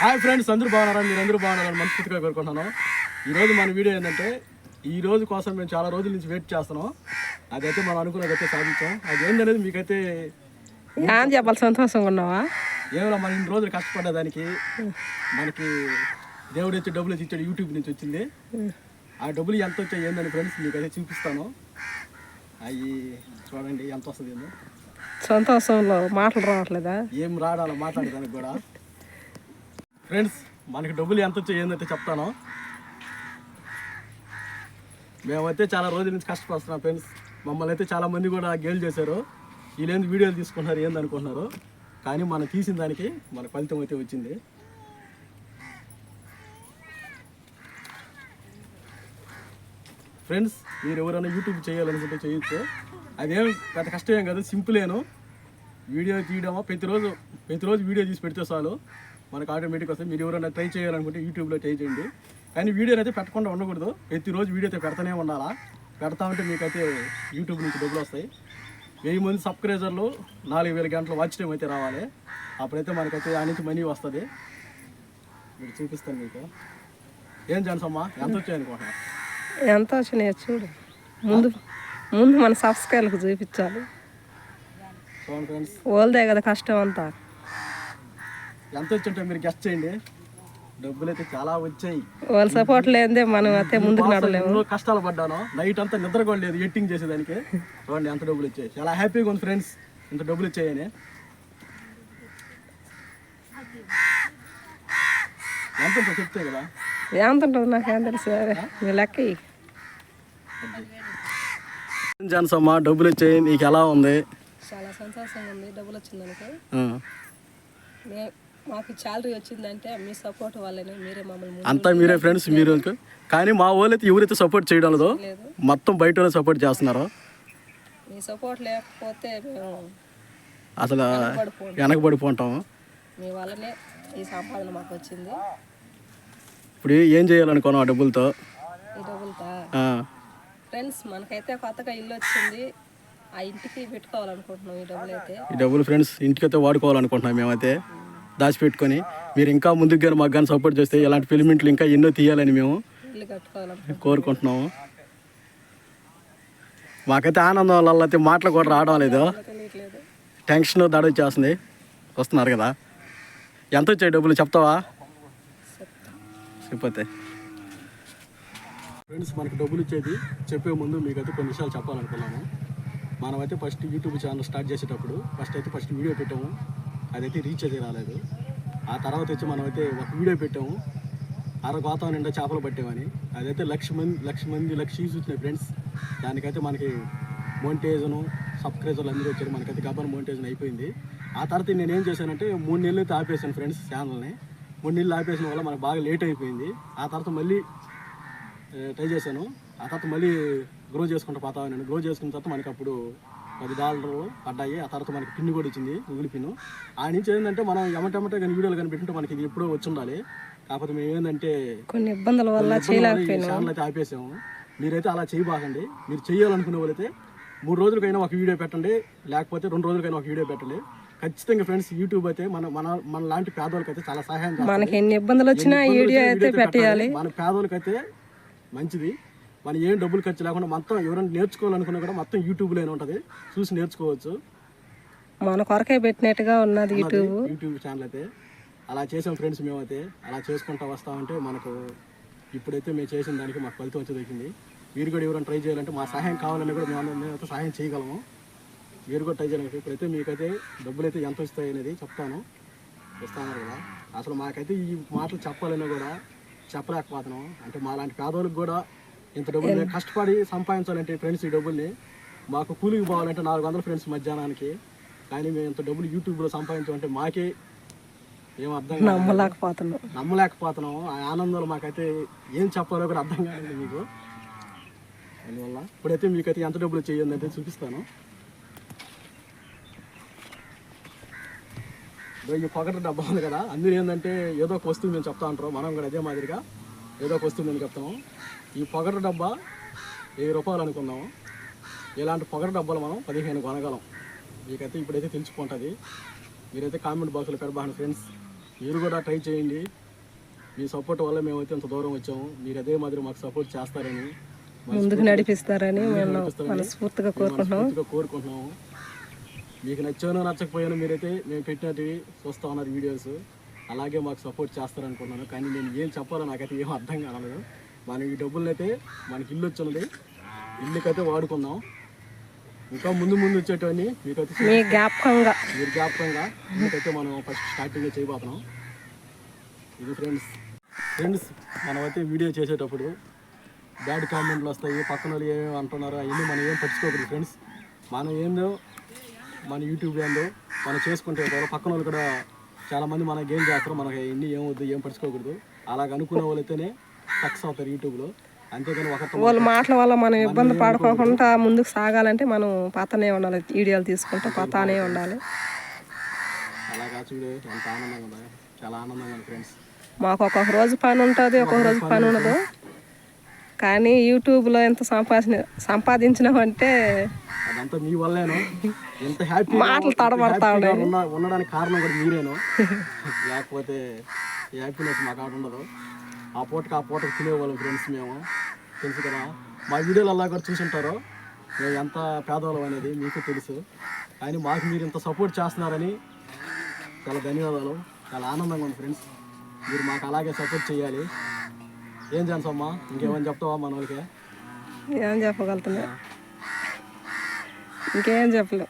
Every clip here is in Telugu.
హాయ్ ఫ్రెండ్స్ అందరూ బాగున్నారా? మీరు అందరూ బాగున్నారని మనస్ఫూర్తిగా కోరుకుంటున్నాను. ఈరోజు మన వీడియో ఏంటంటే ఈ రోజు కోసం మేము చాలా రోజుల నుంచి వెయిట్ చేస్తున్నాం. అదైతే మనం అనుకున్నదైతే సాధించాం. అది ఏంటనేది మీకైతే ఏం చెప్పాలి సంతోషంగా ఉన్నావా? ఏమైనా మనం ఇన్ని రోజులు కష్టపడ్డదానికి మనకి దేవుడు వచ్చి డబ్బులు ఇచ్చాడు యూట్యూబ్ నుంచి వచ్చింది. ఆ డబ్బులు ఎంత వచ్చాయి ఏందని ఫ్రెండ్స్ మీకైతే చూపిస్తాను. అవి చూడండి ఎంత వస్తుంది సంతోషంలో మాటలు రావట్లేదా? ఏం రాడాలో మాట్లాడడానికి కూడా. ఫ్రెండ్స్ మనకి డబ్బులు ఎంత వచ్చాయి ఏందంటే చెప్తాను. మేమైతే చాలా రోజుల నుంచి కష్టపడుతున్నాం ఫ్రెండ్స్ మమ్మల్ని అయితే చాలామంది కూడా గేల్ చేశారు. వీళ్ళేంది వీడియోలు తీసుకుంటున్నారు ఏందనుకుంటున్నారు కానీ మనం తీసిన దానికి మన ఫలితం అయితే వచ్చింది. ఫ్రెండ్స్ మీరు ఎవరైనా యూట్యూబ్ చేయాలనుకుంటే చేయొచ్చు. అదేం పెద్ద కష్టమేం కాదు సింపులేను వీడియో తీయడమో? ప్రతిరోజు ప్రతిరోజు వీడియో తీసి పెడితే చాలు. మనకు ఆటోమేటిక్ వస్తుంది మీరు ఎవరైనా ట్రై చేయాలనుకుంటే యూట్యూబ్లో ట్రై చేయండి. కానీ వీడియోని అయితే పెట్టకుండా ఉండకూడదు. ప్రతిరోజు వీడియో అయితే పెడతానే ఉండాలా? పెడతా ఉంటే మీకైతే యూట్యూబ్ నుంచి డబ్బులు వస్తాయి. వెయ్యి మంది సబ్స్క్రైజర్లు నాలుగు వేల గంటల వాచ్ టైం అయితే రావాలి. అప్పుడైతే మనకైతే ఆ నుంచి మనీ వస్తుంది. మీరు చూపిస్తాను మీకు. ఏం జాన్సమ్మా ఎంత వచ్చాయి అనుకుంటున్నా ఎంత వచ్చినాయో చూడు. ముందు ముందు మన సబ్స్క్రైబ్లకు చూపించాలి. ఓల్దే కదా కష్టం అంతా. ఎంత వచ్చింటే మీరు గెస్ట్ చేయండి. డబ్బులు అయితే చాలా వచ్చాయి. వాళ్ళ సపోర్ట్ లేదే మనం అయితే ముందుకు నడలేము కష్టాలు పడ్డాను. నైట్ అంతా నిద్ర కూడా లేదు ఎట్టింగ్ చేసేదానికి. చూడండి ఎంత డబ్బులు వచ్చాయి. చాలా హ్యాపీగా ఉంది ఫ్రెండ్స్ ఇంత డబ్బులు వచ్చాయని. ఎంత ఉంటుందో చెప్తే కదా. ఎంత ఉంటుంది నాకేం తెలుసు నీ లెక్క ఇయ్యి. జాన్సమ్మ డబ్బులు వచ్చాయి. నీకు ఎలా ఉంది? చాలా సంతోషంగా ఉంది. డబ్బులు వచ్చిందనుకో. మాకు శాలరీ వచ్చిందంటే మీ సపోర్ట్ వల్లనే మీరే మమ్మల్ని అంతా మీరే ఫ్రెండ్స్ మీరు. కానీ మా వాళ్ళు అయితే ఎవరైతే సపోర్ట్ చేయడం లేదో. మొత్తం బయట సపోర్ట్ చేస్తున్నారు. మీ సపోర్ట్ లేకపోతే మేము అసలు వెనకబడిపోంటాము మీ వల్లనే ఈ సంపాదన మాకు వచ్చింది. ఇప్పుడు ఏం చేయాలనుకున్నాం ఆ డబ్బులతో? ఈ డబ్బులతో. ఫ్రెండ్స్ మనకైతే కొత్తగా ఇల్లు వచ్చింది. ఆ ఇంటికి పెట్టుకోవాలనుకుంటున్నాం ఈ డబ్బులు అయితే ఈ డబ్బులు ఫ్రెండ్స్ ఇంటికైతే వాడుకోవాలనుకుంటున్నాం మేమైతే. దాచిపెట్టుకొని మీరు ఇంకా ముందుకు కానీ మాకు కానీ సపోర్ట్ చేస్తే ఇలాంటి ఫిలిమెంట్లు ఇంకా ఎన్నో తీయాలని మేము కోరుకుంటున్నాము. మాకైతే ఆనందం అయితే మాటలు కూడా రావడం లేదు. టెన్షన్ దడ వచ్చేస్తుంది. వస్తున్నారు కదా. ఎంత వచ్చాయి డబ్బులు చెప్తావా? చెప్పతే ఫ్రెండ్స్ మనకి డబ్బులు ఇచ్చేది చెప్పే ముందు మీకైతే కొన్ని విషయాలు చెప్పాలనుకున్నాను మనమైతే ఫస్ట్ యూట్యూబ్ ఛానల్ స్టార్ట్ చేసేటప్పుడు ఫస్ట్ అయితే ఫస్ట్ వీడియో పెట్టాము. అదైతే రీచ్ అయితే రాలేదు. ఆ తర్వాత వచ్చి మనమైతే ఒక వీడియో పెట్టాము. అర గోతం నిండా చేపలు పట్టామని అదైతే లక్ష మంది లక్ష మంది లక్ష యూస్ వచ్చినాయి ఫ్రెండ్స్ దానికైతే మనకి మోంటేజను సబ్స్క్రైబర్లు అందరూ వచ్చారు. మనకైతే గబ్బర్ మోంటేజన్ అయిపోయింది. ఆ తర్వాత నేను ఏం చేశానంటే మూడు నెలలు అయితే ఆపేసాను ఫ్రెండ్స్ ఛానల్ని మూడు నెలలు ఆపేసిన వల్ల మనకు బాగా లేట్ అయిపోయింది. ఆ తర్వాత మళ్ళీ ట్రై చేశాను. ఆ తర్వాత మళ్ళీ గ్రో చేసుకుంటూ పోతా నేను గ్రో చేసుకున్న తర్వాత మనకి అప్పుడు పది డాలర్లు పడ్డాయి. ఆ తర్వాత మనకి పిన్ కూడా వచ్చింది గూగుల్ పిన్. ఆ నుంచి ఏంటంటే మనం ఎమటెమటే కానీ వీడియోలు కానీ పెట్టింటే మనకి ఇది ఎప్పుడో వచ్చి ఉండాలి. కాకపోతే మేము ఏంటంటే కొన్ని ఇబ్బందుల వల్ల ఛానల్ అయితే ఆపేసాము. మీరైతే అలా చేయబాకండి. మీరు చేయాలనుకునే వాళ్ళైతే మూడు రోజులకైనా ఒక వీడియో పెట్టండి. లేకపోతే రెండు రోజులకైనా ఒక వీడియో పెట్టండి. ఖచ్చితంగా ఫ్రెండ్స్ యూట్యూబ్ అయితే మన మన మన లాంటి పేదవాళ్ళకి అయితే చాలా సహాయం మనకి ఎన్ని ఇబ్బందులు వచ్చినా వీడియో అయితే పెట్టేయాలి. మన పేదోళ్ళకైతే మంచిది. మన ఏం డబ్బులు ఖర్చు లేకుండా మొత్తం ఎవరైనా నేర్చుకోవాలనుకున్నా కూడా మొత్తం యూట్యూబ్లోనే ఉంటుంది. చూసి నేర్చుకోవచ్చు. మన కొరకే పెట్టినట్టుగా ఉన్నది యూట్యూబ్ యూట్యూబ్ ఛానల్ అయితే. అలా చేసాం ఫ్రెండ్స్ మేమైతే. అలా చేసుకుంటా వస్తామంటే మనకు ఇప్పుడైతే మేము చేసిన దానికి మాకు ఫలితం వచ్చి దొరికింది మీరు కూడా ఎవరైనా ట్రై చేయాలంటే మా సహాయం కావాలని కూడా మేము మేమైతే సహాయం చేయగలము. మీరు కూడా ట్రై చేయాలి ఇప్పుడైతే మీకైతే డబ్బులు అయితే ఎంత వస్తాయి అనేది చెప్తాను. ఇస్తాను కదా. అసలు మాకైతే ఈ మాటలు చెప్పాలన్నా కూడా చెప్పలేకపోతున్నాం. అంటే మా లాంటి పేదవాళ్ళకి కూడా ఇంత డబ్బులు కష్టపడి సంపాదించాలంటే ఫ్రెండ్స్ ఈ డబ్బుల్ని. మాకు కూలికి పోవాలంటే నాలుగు వందల ఫ్రెండ్స్ మధ్యాహ్నానికి. కానీ మేము ఇంత డబ్బులు యూట్యూబ్లో సంపాదించామంటే మాకే ఏం అర్థం. నమ్మలేకపోతున్నాం. నమ్మలేకపోతున్నాం. ఆ ఆనందాలు మాకైతే ఏం చెప్పాలో కూడా అర్థం కాలేదు మీకు. అందువల్ల ఇప్పుడైతే మీకైతే ఎంత డబ్బులు చేయండి అయితే చూపిస్తాను ఈ పొగట డబ్బా ఉంది కదా అందరూ ఏంటంటే ఏదో ఒక వస్తువు మేము చెప్తా ఉంటారు. మనం కూడా అదే మాదిరిగా ఏదో ఒక వస్తువు మేము చెప్తాము ఈ పొగట డబ్బా వెయ్యి రూపాయలు అనుకుందాము ఇలాంటి పొగట డబ్బాలు మనం పదిహేను కొనగలం. మీకైతే ఇప్పుడైతే తెలిసిపోతుంది మీరైతే కామెంట్ బాక్స్లో పెడబాను ఫ్రెండ్స్. మీరు కూడా ట్రై చేయండి. మీ సపోర్ట్ వల్ల మేమైతే ఇంత దూరం వచ్చాము. మీరు అదే మాదిరి మాకు సపోర్ట్ చేస్తారని ముందుకు నడిపిస్తారని మనస్ఫూర్తిగా కోరుకుంటున్నాము. మీకు నచ్చానో నచ్చకపోయానో మీరైతే మేము పెట్టినవి చూస్తూ ఉన్నారు వీడియోస్. అలాగే మాకు సపోర్ట్ చేస్తారనుకున్నాను. కానీ నేను ఏం చెప్పాలో నాకైతే ఏం అర్థం కాలేదు. మనం ఈ అయితే మనకి ఇల్లు వచ్చినది ఇల్లుకైతే వాడుకుందాం. ఇంకా ముందు ముందు వచ్చేటవన్నీ మీకైతే మీ జ్ఞాపకంగా. మీరు జ్ఞాపకంగా ఇల్లుకైతే మనం ఫస్ట్ స్టార్టింగ్ చేయబోతున్నాం. ఇది ఫ్రెండ్స్ ఫ్రెండ్స్ మనమైతే వీడియో చేసేటప్పుడు బ్యాడ్ కామెంట్లు వస్తాయి పక్కన వాళ్ళు ఏమేమి అంటున్నారో అవన్నీ మనం ఏం పట్టించుకోకూడదు ఫ్రెండ్స్ మనం ఏందో మన యూట్యూబ్ ఏందో మనం చేసుకుంటే పక్కన వాళ్ళు కూడా చాలామంది మన గేమ్ చేస్తారు మనకి ఇన్ని ఏమవుద్దు ఏం పట్టించుకోకూడదు. అలాగ అనుకునే వాళ్ళైతేనే సక్సెస్ అవుతారు యూట్యూబ్లో అంతేగాని ఒకరితో వాళ్ళ మాటల వల్ల మనం ఇబ్బంది పడుకోకుండా ముందుకు సాగాలంటే మనం పతనే ఉండాలి వీడియోలు తీసుకుంటూ పతానే ఉండాలి. అలాగా చూడు ఎంత ఆనందంగా చాలా ఆనందంగా ఫ్రెండ్స్ మాకు ఒక్కొక్క రోజు పని ఉంటుంది ఒక్కొక్క రోజు పని ఉండదు. కానీ యూట్యూబ్లో ఎంత సంపాదించిన సంపాదించినామంటే అదంతా మీ వల్లేను. ఎంత హ్యాపీ మాటలు తడబడతా ఉండడానికి కారణం కూడా మీరేను. లేకపోతే హ్యాపీనెస్ మాకు ఆడ ఉండదు. ఆ పూటకి ఆ పూటకి తినేవాళ్ళం ఫ్రెండ్స్ మేము. తెలుసు కదా? మా వీడియోలు అలా కూడా చూసుంటారు. మేము ఎంత పేదవాళ్ళం అనేది మీకు తెలుసు. కానీ మాకు మీరు ఇంత సపోర్ట్ చేస్తున్నారని చాలా ధన్యవాదాలు. చాలా ఆనందంగా ఉంది ఫ్రెండ్స్. మీరు మాకు అలాగే సపోర్ట్ చేయాలి. ఏం ఛాన్స్ అమ్మా ఇంకేమని చెప్తావా మన వాళ్ళకి? ఏం చెప్పగలుగుతున్నా. ఇంకేం చెప్పలేం.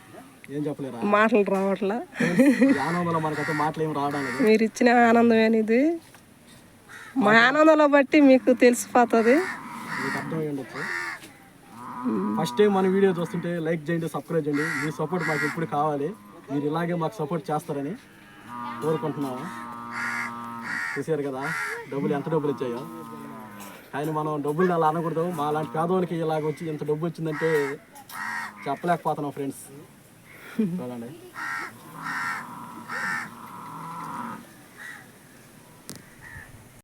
ఏం చెప్పలేరా? మాటలు రావట్లా. ఈ ఆనందంలో మనకైతే మాటలు ఏం రావడం లేదు. మీరు ఇచ్చిన ఆనందమేనిది మా ఆనందంలో బట్టి మీకు తెలిసిపోతుంది. మీకు అర్థమై ఉండొచ్చు. ఫస్ట్ టైం మన వీడియో చూస్తుంటే లైక్ చేయండి సబ్స్క్రైబ్ చేయండి. మీ సపోర్ట్ మాకు ఎప్పుడు కావాలి. మీరు ఇలాగే మాకు సపోర్ట్ చేస్తారని కోరుకుంటున్నాము. చూసారు కదా? డబ్బులు ఎంత డబ్బులు వచ్చాయో కానీ మనం డబ్బులు అలా అనకూడదు. మా లాంటి పేదవానికి ఇలాగ వచ్చి ఎంత డబ్బు వచ్చిందంటే చెప్పలేకపోతున్నాం ఫ్రెండ్స్ చూడండి.